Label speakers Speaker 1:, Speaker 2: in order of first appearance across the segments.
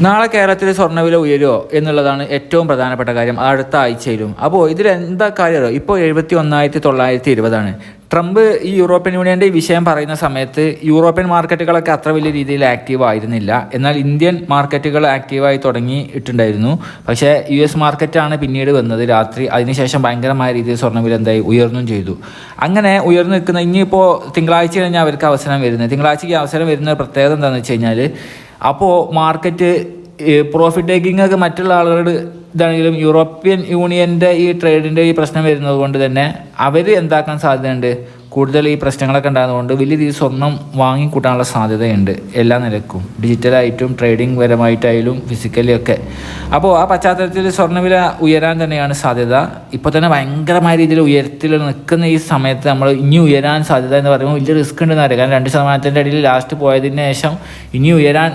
Speaker 1: നാളെ കേരളത്തിൽ സ്വർണവില ഉയരുമോ എന്നുള്ളതാണ് ഏറ്റവും പ്രധാനപ്പെട്ട കാര്യം. അടുത്ത ആഴ്ചയിലും. അപ്പോൾ ഇതിൽ എന്താ കാര്യം ഇപ്പോൾ എഴുപത്തി ഒന്നായിരത്തി തൊള്ളായിരത്തി ഇരുപതാണ് ട്രംപ് ഈ യൂറോപ്യൻ യൂണിയന്റെ ഈ വിഷയം പറയുന്ന സമയത്ത് യൂറോപ്യൻ മാർക്കറ്റുകളൊക്കെ അത്ര വലിയ രീതിയിൽ ആക്റ്റീവ് ആയിരുന്നില്ല. എന്നാൽ ഇന്ത്യൻ മാർക്കറ്റുകൾ ആക്റ്റീവായി തുടങ്ങിയിട്ടുണ്ടായിരുന്നു പക്ഷേ യു എസ് മാർക്കറ്റാണ് പിന്നീട് വന്നത് രാത്രി. അതിനുശേഷം ഭയങ്കരമായ രീതിയിൽ സ്വർണവില എന്തായി? ഉയർന്നും ചെയ്തു. അങ്ങനെ ഉയർന്നു നിൽക്കുന്ന ഇനിയിപ്പോൾ തിങ്കളാഴ്ച കഴിഞ്ഞാൽ അവർക്ക് അവസരം വരുന്നത്. തിങ്കളാഴ്ചയ്ക്ക് അവസരം വരുന്ന പ്രത്യേകത എന്താണെന്ന് വെച്ച് കഴിഞ്ഞാൽ അപ്പോൾ മാർക്കറ്റ് പ്രോഫിറ്റ് ടേക്കിംഗ് ഒക്കെ മറ്റുള്ള ആളുകളുടെ ഇതാണെങ്കിലും യൂറോപ്യൻ യൂണിയന്റെ ഈ ട്രേഡിന്റെ ഈ പ്രശ്നം വരുന്നത് കൊണ്ട് തന്നെ അവർ എന്താക്കാൻ സാധ്യതയുണ്ട്? കൂടുതൽ ഈ പ്രശ്നങ്ങളൊക്കെ ഉണ്ടാകുന്നതുകൊണ്ട് വലിയ രീതിയിൽ സ്വർണം വാങ്ങിക്കൂട്ടാനുള്ള സാധ്യതയുണ്ട് എല്ലാ നിലക്കും. ഡിജിറ്റലായിട്ടും ട്രേഡിംഗ് പരമായിട്ടായാലും ഫിസിക്കലി ഒക്കെ. അപ്പോൾ ആ പശ്ചാത്തലത്തിൽ സ്വർണവില ഉയരാൻ തന്നെയാണ് സാധ്യത. ഇപ്പോൾ തന്നെ ഭയങ്കരമായ രീതിയിൽ ഉയരത്തിൽ നിൽക്കുന്ന ഈ സമയത്ത് നമ്മൾ ഇനി ഉയരാൻ സാധ്യത എന്ന് പറയുമ്പോൾ വലിയ റിസ്ക് ഉണ്ടെന്ന് അറിയാം കാരണം രണ്ട് ശതമാനത്തിന്റെ അടിയിൽ ലാസ്റ്റ് പോയതിന് ശേഷം ഇനി ഉയരാൻ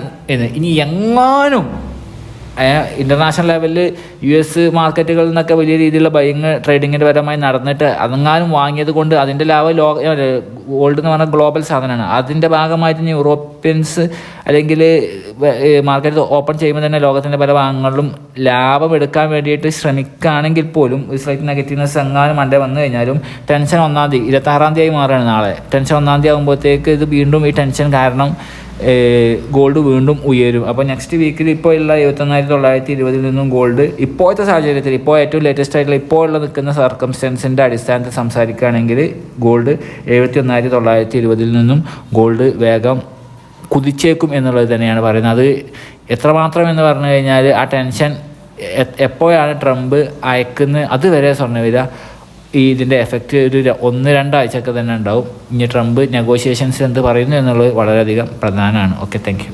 Speaker 1: ഇനി എങ്ങാനും ഇന്റർനാഷണൽ ലെവലിൽ യു എസ് മാർക്കറ്റുകളിൽ നിന്നൊക്കെ വലിയ രീതിയിലുള്ള ബൈങ് ട്രേഡിങ്ങിന്റെ പരമായി നടന്നിട്ട് അതെങ്ങാനും വാങ്ങിയത് കൊണ്ട് അതിന്റെ ലാഭം ലോ ഗോൾഡ് എന്ന് പറഞ്ഞാൽ ഗ്ലോബൽ സാധനമാണ്. അതിന്റെ ഭാഗമായിട്ട് യൂറോപ്യൻസ് അല്ലെങ്കിൽ മാർക്കറ്റ് ഓപ്പൺ ചെയ്യുമ്പോൾ തന്നെ ലോകത്തിന്റെ പല ഭാഗങ്ങളിലും ലാഭം എടുക്കാൻ വേണ്ടിയിട്ട് ശ്രമിക്കുകയാണെങ്കിൽ പോലും ഒരു സ്ലൈറ്റ് നെഗറ്റീവ്നെസ് എങ്ങാനും മണ്ടേ വന്നു കഴിഞ്ഞാലും ടെൻഷൻ ഒന്നാം തീയതി ഇരുപത്താറാം തീയതി മാറുകയാണ് നാളെ. ടെൻഷൻ ഒന്നാം തീയതി ആകുമ്പോഴത്തേക്ക് ഇത് വീണ്ടും ഈ ടെൻഷൻ കാരണം ഗോൾഡ് വീണ്ടും ഉയരും. അപ്പോൾ നെക്സ്റ്റ് വീക്കിൽ ഇപ്പോൾ ഉള്ള എഴുപത്തൊന്നായിരത്തി തൊള്ളായിരത്തി ഇരുപതിൽ നിന്നും ഗോൾഡ് ഇപ്പോഴത്തെ സാഹചര്യത്തിൽ ഇപ്പോൾ ഏറ്റവും ലേറ്റസ്റ്റ് ആയിട്ടുള്ള ഇപ്പോൾ ഉള്ള നിൽക്കുന്ന സർക്കംസ്റ്റൻസിന്റെ അടിസ്ഥാനത്തിൽ സംസാരിക്കുകയാണെങ്കിൽ ഗോൾഡ് എഴുപത്തി ഒന്നായിരത്തി തൊള്ളായിരത്തി ഇരുപതിൽ നിന്നും ഗോൾഡ് വേഗം കുതിച്ചേക്കും എന്നുള്ളത് തന്നെയാണ് പറയുന്നത്. അത് എത്രമാത്രം എന്ന് പറഞ്ഞു കഴിഞ്ഞാൽ ആ ടെൻഷൻ എപ്പോഴാണ് ട്രംപ് അയക്കുന്നത് അതുവരെ സ്വർണവില ഈ ഇതിന്റെ എഫക്റ്റ് ഒരു ഒന്ന് രണ്ടാഴ്ചയൊക്കെ തന്നെ ഉണ്ടാവും. ഇനി ട്രംപ് നെഗോഷിയേഷൻസ് എന്ത് പറയുന്നു എന്നുള്ളത് വളരെയധികം പ്രധാനമാണ്. Okay thank